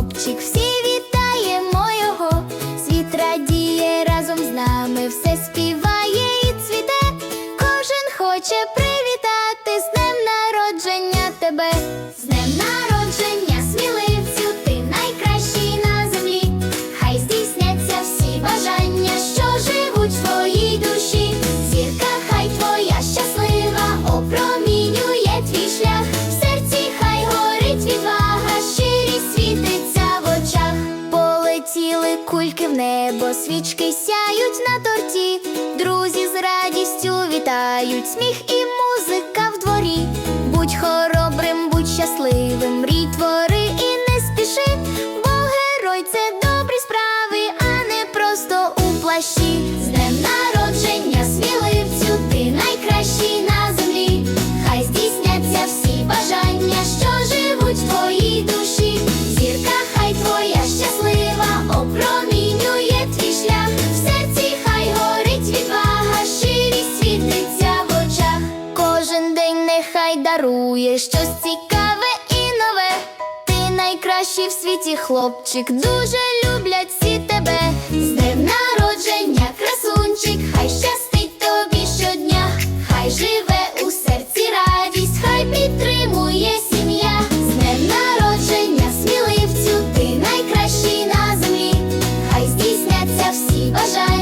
хлопчик всі. зірки в небо, свічки сяють на торті, друзі з радістю вітають сміх і музика в дворі. Будь дарує щось цікаве і нове. Ти найкращий в світі хлопчик, дуже люблять всі тебе. З днем народження, красунчик, хай щастить тобі щодня, хай живе у серці радість, хай підтримує сім'я. З днем народження, сміливцю, ти найкращий на землі, хай здійсняться всі бажання.